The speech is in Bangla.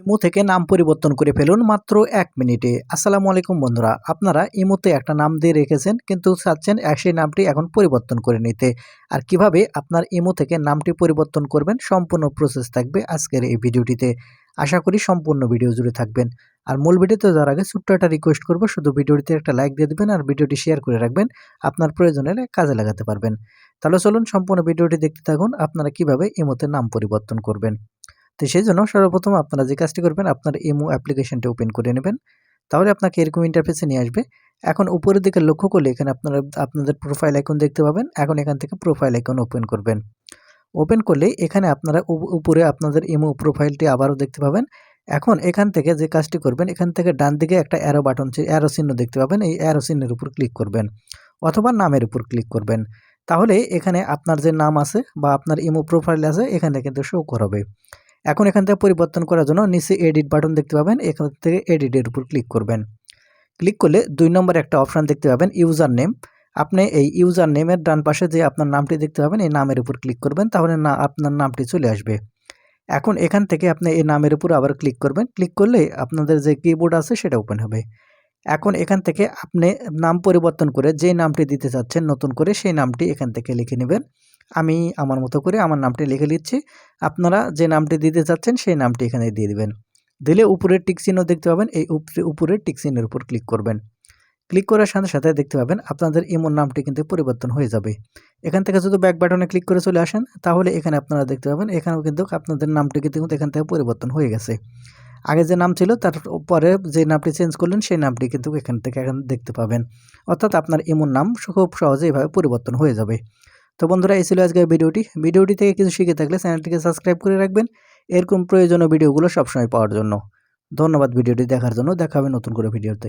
ইমো থেকে নাম পরিবর্তন করে ফেলুন মাত্র এক মিনিটে। আসসালামু আলাইকুম বন্ধুরা, আপনারা ইমোতে একটা নাম দিয়ে রেখেছেন, কিন্তু চাচ্ছেন সেই নামটি এখন পরিবর্তন করে নিতে। আর কীভাবে আপনার ইমো থেকে নামটি পরিবর্তন করবেন, সম্পূর্ণ প্রসেস থাকবে আজকের এই ভিডিওটিতে। আশা করি সম্পূর্ণ ভিডিও জুড়ে থাকবেন। আর মূল ভিডিওতে যাওয়ার আগে ছোট্ট একটা রিকোয়েস্ট করব, শুধু ভিডিওটিতে একটা লাইক দিয়ে দেবেন আর ভিডিওটি শেয়ার করে রাখবেন, আপনার প্রয়োজনে কাজে লাগাতে পারবেন। তাহলে চলুন সম্পূর্ণ ভিডিওটি দেখতে থাকুন, আপনারা কীভাবে ইমোতে নাম পরিবর্তন করবেন। তো সেই জন্য সর্বপ্রথম আপনারা যে কাজটি করবেন, আপনার ইমো অ্যাপ্লিকেশনটি ওপেন করে নেবেন। তাহলে আপনাকে এরকম ইন্টারফেসে নিয়ে আসবে। এখন উপরের দিকে লক্ষ্য করলে এখানে আপনারা, আপনাদের প্রোফাইল আইকন দেখতে পাবেন। এখন এখান থেকে প্রোফাইল আইকন ওপেন করবেন। ওপেন করলে এখানে আপনারা উপরে আপনাদের ইমো প্রোফাইলটি আবারও দেখতে পাবেন। এখন এখান থেকে যে কাজটি করবেন, এখান থেকে ডান দিকে একটা অ্যারো বাটন অ্যারো চিহ্ন দেখতে পাবেন। এই অ্যারো চিহ্নের উপর ক্লিক করবেন অথবা নামের উপর ক্লিক করবেন। তাহলে এখানে আপনার যে নাম আছে বা আপনার ইমো প্রোফাইল আছে, এখানে কিন্তু শো করাবে এখন এখান থেকে পরিবর্তন করার জন্য নিচে এডিট বাটন দেখতে পাবেন। এখান থেকে এডিটের উপর ক্লিক করবেন। ক্লিক করলে দুই নম্বর একটা অপশান দেখতে পাবেন ইউজার নেম আপনি এই ইউজার নেমের ডান পাশে যে আপনার নামটি দেখতে পাবেন, এই নামের উপর ক্লিক করবেন, তাহলে না আপনার নামটি চলে আসবে। এখন এখান থেকে আপনি এই নামের উপর আবার ক্লিক করবেন। ক্লিক করলে আপনাদের যে কিবোর্ড আছে সেটা ওপেন হবে। এখন এখান থেকে আপনি নাম পরিবর্তন করে যে নামটি দিতে চাচ্ছেন, নতুন করে সেই নামটি এখান থেকে লিখে নেবেন। আমি আমার মতো করে আমার নামটি লিখে নিচ্ছি। আপনারা যে নামটি দিতে চাচ্ছেন সেই নামটি এখানে দিয়ে দিবেন। দিলে উপরের টিক চিহ্ন দেখতে পাবেন। এই উপরের টিক চিহ্নের উপর ক্লিক করবেন। ক্লিক করার সাথে সাথে দেখতে পাবেন আপনাদের ইমোর নামটি কিন্তু পরিবর্তন হয়ে যাবে। এখান থেকে যদি ব্যাক বাটনে ক্লিক করে চলে আসেন। তাহলে এখানে আপনারা দেখতে পাবেন, এখানেও কিন্তু আপনাদের নামটি কিন্তু এখান থেকে পরিবর্তন হয়ে গেছে। আগে যে নাম ছিল, তার পরে যে নামটি চেঞ্জ করলেন, সেই নামটি কিন্তু এখান থেকে এখন দেখতে পাবেন। অর্থাৎ আপনার ইমোর নাম খুব সহজে এভাবে পরিবর্তন হয়ে যাবে। তো বন্ধুরা, এই ছিল আজকের ভিডিওটি। ভিডিওটি থেকে কিছু শিখে থাকলে চ্যানেলটিকে সাবস্ক্রাইব করে রাখবেন। এরকম প্রয়োজনীয় ভিডিওগুলো সবসময় পাওয়ার জন্য। ধন্যবাদ ভিডিওটি দেখার জন্য। দেখা হবে নতুন করে ভিডিওতে।